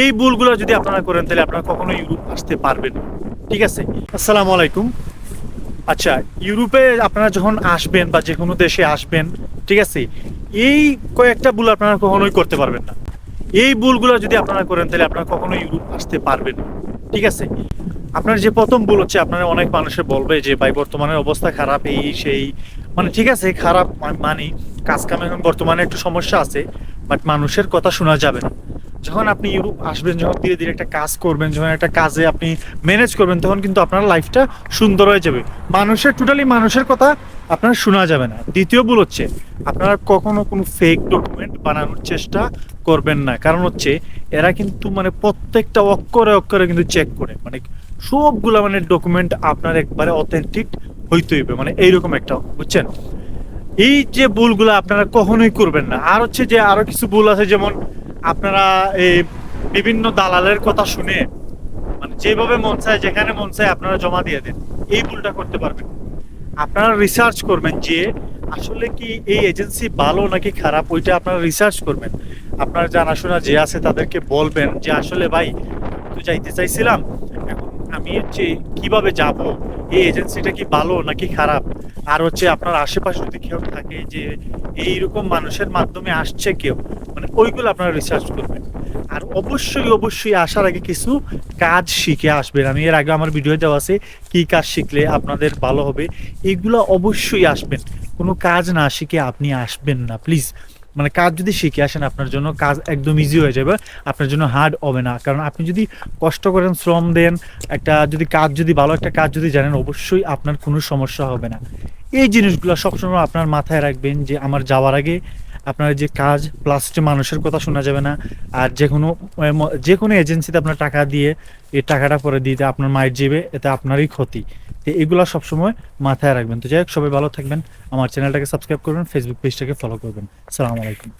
এই ভুলগুলো যদি আপনারা করেন, তাহলে আপনারা কখনো ইউরোপ আসতে পারবেন ঠিক আছে? আসসালামু আলাইকুম। আচ্ছা ইউরোপে আপনারা যখন আসবেন বা যে কোনো দেশে আসবেন, ঠিক আছে, এই কয়েকটা ভুল আপনারা কখনোই করতে পারবেন না। এই ভুলগুলো যদি আপনারা করেন, তাহলে আপনারা কখনো ইউরোপ আসতে পারবেন ঠিক আছে? আপনার যে প্রথম ভুল হচ্ছে, আপনারা অনেক মানুষে বলবে যে, ভাই, বর্তমানের অবস্থা খারাপ, এই, সেই। মানে ঠিক আছে, খারাপ মানি, কাজ কামে বর্তমানে একটু সমস্যা আছে, বাট মানুষের কথা শোনা যাবে না। যখন আপনি ইউরোপ আসবেন, যখন ধীরে ধীরে একটা কাজ করবেন, যখন একটা কাজে আপনি ম্যানেজ করবেন, তখন কিন্তু আপনার লাইফটা সুন্দর হয়ে যাবে। মানুষের টোটালি মানুষের কথা আপনার শোনা যাবে না। দ্বিতীয় ভুল হচ্ছে, আপনারা কখনো কোনো ফেক ডকুমেন্ট বানানোর চেষ্টা করবেন না। কারণ হচ্ছে, এরা কিন্তু মানে প্রত্যেকটা অক্ষরে অক্ষরে কিন্তু চেক করে। মানে সবগুলা মানে ডকুমেন্ট আপনার একবারে অথেন্টিক হইতে হইবে। মানে এইরকম একটা, বুঝছেন? এই যে ভুলগুলো আপনারা কখনোই করবেন না। আর হচ্ছে যে আরও কিছু ভুল আছে, যেমন আপনারা এই বিভিন্ন দালালের কথা শুনে মানে যেভাবে মন চায়, যেখানে মন চায় আপনারা জমা দিয়ে দেন। এই ভুলটা করতে পারবেন। আপনারা রিসার্চ করবেন যে আসলে কি এই এজেন্সি ভালো নাকি খারাপ, ওইটা আপনারা রিসার্চ করবেন। আপনার জানাশোনা যে আছে তাদেরকে বলবেন যে, আসলে ভাই তো যাইতে চাইছিলাম, এখন আমি হচ্ছে কীভাবে যাব? এই এজেন্সিটা কি ভালো নাকি খারাপ? আর হচ্ছে আপনার আশেপাশে যদি কেউ থাকে যে, এইরকম মানুষের মাধ্যমে আসছে কেউ মানে ওইগুলো আপনারা রিসার্চ করবেন। আর অবশ্যই অবশ্যই আসার আগে কিছু কাজ শিখে আসবেন। আমি এর আগে আমার ভিডিও দেওয়া আছে, কি কাজ শিখলে আপনাদের ভালো হবে। এগুলো অবশ্যই আসবেন। কোনো কাজ না শিখে আপনি আসবেন না প্লিজ মানে কাজ যদি শিখে আসেন, আপনার জন্য কাজ একদম ইজি হয়ে যাবে। আপনার জন্য হার্ড হবে না। কারণ আপনি যদি কষ্ট করেন, শ্রম দেন, একটা যদি কাজ যদি ভালো, একটা কাজ যদি জানেন, অবশ্যই আপনার কোনো সমস্যা হবে না। এই জিনিসগুলো সবসময় আপনার মাথায় রাখবেন যে, আমার যাওয়ার আগে আপনার যে কাজ প্লাস হচ্ছে মানুষের কথা শোনা যাবে না। আর যে কোনো যে কোনো এজেন্সিতে আপনার টাকা দিয়ে এই টাকাটা পরে দিতে আপনার মায়ের জিবে এতে আপনারই ক্ষতি। তো এগুলো সবসময় মাথায় রাখবেন। তো যাই হোক, সবাই ভালো থাকবেন। আমার চ্যানেলটাকে সাবস্ক্রাইব করবেন ফেসবুক পেজটাকে ফলো করবেন। সালাম আলাইকুম।